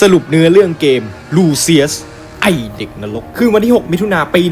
สรุปเนื้อเรื่องเกมลูเซียสไอเด็กนรก คือวันที่ 6 มิถุนาปี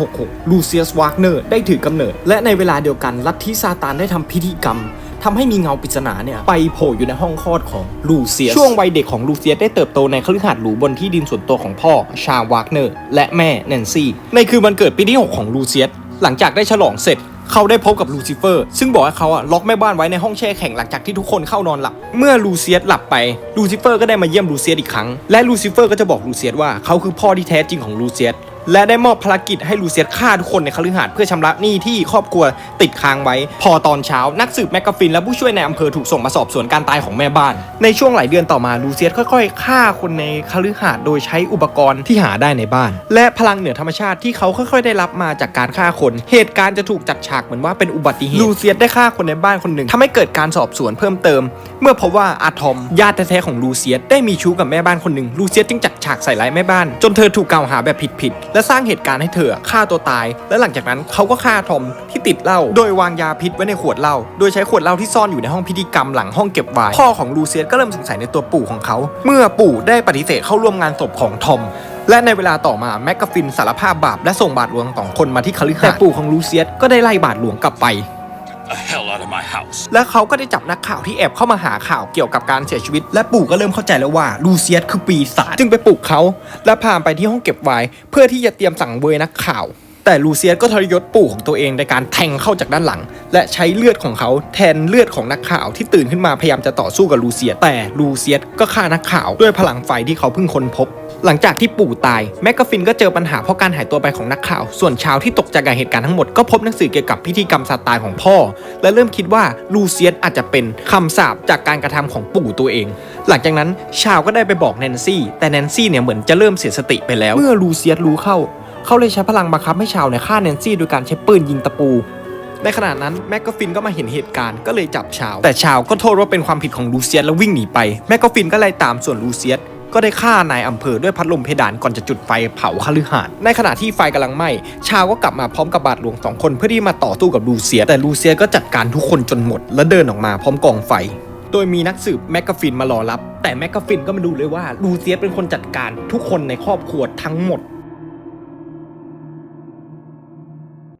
1966 ลูเซียสวากเนอร์ได้ถือกำเนิด และในเวลาเดียวกัน ลัทธิซาตานได้ทำพิธีกรรมทำให้มีเงาปริศนาเนี่ย ไปโผล่อยู่ในห้องคลอดของลูเซียส ช่วงวัยเด็กของลูเซียสได้เติบโตในคฤหาสน์หรูบนที่ดินส่วนตัวของพ่อชาวากเนอร์ และแม่แนนซี่ ในคืนวันเกิดปีที่ 6 ของลูเซียสหลังจากได้ฉลองเสร็จ เขาได้พบกับลูซิเฟอร์ ซึ่งบอกให้เขาอะล็อกแม่บ้านไว้ในห้องแช่แข็งหลังจากที่ทุกคนเข้านอนหลับ เมื่อลูเซียสหลับไปลูซิเฟอร์ก็ได้มาเยี่ยมลูเซียสอีกครั้ง และลูซิเฟอร์ก็จะบอกลูเซียสว่าเขาคือพ่อที่แท้จริงของลูเซียส และได้มอบภารกิจให้ลูเซียสฆ่าทุกคนในคฤหาสน์เพื่อชำระหนี้ที่ครอบครัวติดค้างไว้ พอตอนเช้านักสืบแมกกาฟินและผู้ช่วยในอำเภอถูกส่งมาสอบสวนการตายของแม่บ้าน ในช่วงหลายเดือนต่อมาลูเซียสค่อยๆฆ่าคนในคฤหาสน์โดยใช้อุปกรณ์ที่หาได้ในบ้าน และพลังเหนือธรรมชาติที่เขาค่อยๆ ได้รับมาจากการฆ่าคน เหตุการณ์จะถูกจัดฉากเหมือนว่าเป็นอุบัติเหตุลูเซียสได้ฆ่าคนในบ้านคนหนึ่งทำให้เกิดการสอบสวนเพิ่มเติม เมื่อพบว่าอาทอมญาติแท้ๆของลูเซียสได้มีชู้กับแม่บ้านคนหนึ่งลูเซียสจึงจัดฉากใส่ร้ายแม่บ้าน จนเธอถูกกล่าวหาแบบผิดๆและและสร้างเหตุการณ์ให้เธอฆ่าตัวตาย และหลังจากนั้นเขาก็ฆ่าทอมที่ติดเหล้าโดยวางยาพิษไว้ในขวดเหล้าโดยใช้ขวดเหล้าที่ซ่อนอยู่ในห้องพิธีกรรมหลังห้องเก็บไว้พ่อของลูเซียสก็เริ่มสงสัยในตัวปู่ของเขา เมื่อปู่ได้ปฏิเสธเข้าร่วมงานศพของทอมและในเวลาต่อมาแม็กกาฟินสารภาพบาปและส่งบาทหลวงสองคนมาที่คฤหาสน์แต่ปู่ของลูเซียสก็ได้ไล่บาทหลวงกลับไป The hell out of my house. และเขาก็ได้จับนักข่าวที่แอบเข้ามาหาข่าวเกี่ยวกับการเสียชีวิต และปู่ก็เริ่มเข้าใจแล้วว่าลูเซียสคือปีศาจจึงไปปลุกเขาและพาไปที่ห้องเก็บไวน์เพื่อที่จะเตรียมสั่งเวยนักข่าว แต่ลูเซียสก็ทรยศปู่ของตัวเองในการแทงเข้าจากด้านหลัง และใช้เลือดของเขาแทนเลือดของนักข่าวที่ตื่นขึ้นมาพยายามจะต่อสู้กับลูเซียสแต่ลูเซียสก็ฆ่านักข่าวด้วยพลังไฟที่เขาเพิ่งค้นพบ หลังจากที่ปู่ตายแมกกาฟินก็เจอปัญหาเพราะการหายตัวไปของนักข่าว ส่วนชาวที่ตกใจกับเหตุการณ์ทั้งหมดก็พบหนังสือเกี่ยวกับพิธีกรรมซาตานของพ่อ และเริ่มคิดว่าลูเซียสอาจจะเป็นคำสาปจากการกระทำของปู่ตัวเอง หลังจากนั้นชาวก็ได้ไปบอกแนนซี่ แต่แนนซี่เนี่ยเหมือนจะเริ่มเสียสติไปแล้ว เมื่อลูเซียสรู้เข้า เขาเลยใช้พลังบังคับให้ชาวเนี่ยฆ่าแนนซี่โดยการใช้ปืนยิงตะปูในขณะนั้นแม็กกาฟินก็มาเห็นเหตุการณ์ก็เลยจับชาว แต่ชาวก็โทษว่าเป็นความผิดของลูเซียสแล้ววิ่งหนีไป แมกกาฟินก็ไล่ตามส่วนลูเซียส ก็ได้ฆ่านายอำเภอด้วยพัดลมเพดานก่อนจะจุดไฟเผาคฤหาสน์ในขณะที่ไฟกำลังไหม้ชาวก็กลับมาพร้อมกับบาทหลวงสองคนเพื่อที่มาต่อสู้กับลูเซีย แต่ลูเซียก็จัดการทุกคนจนหมด และเดินออกมาพร้อมกองไฟ โดยมีนักสืบแมกกาฟินมารอรับ แต่แมกกาฟินก็มาดูเลยว่าลูเซียเป็นคนจัดการทุกคนในครอบครัวทั้งหมด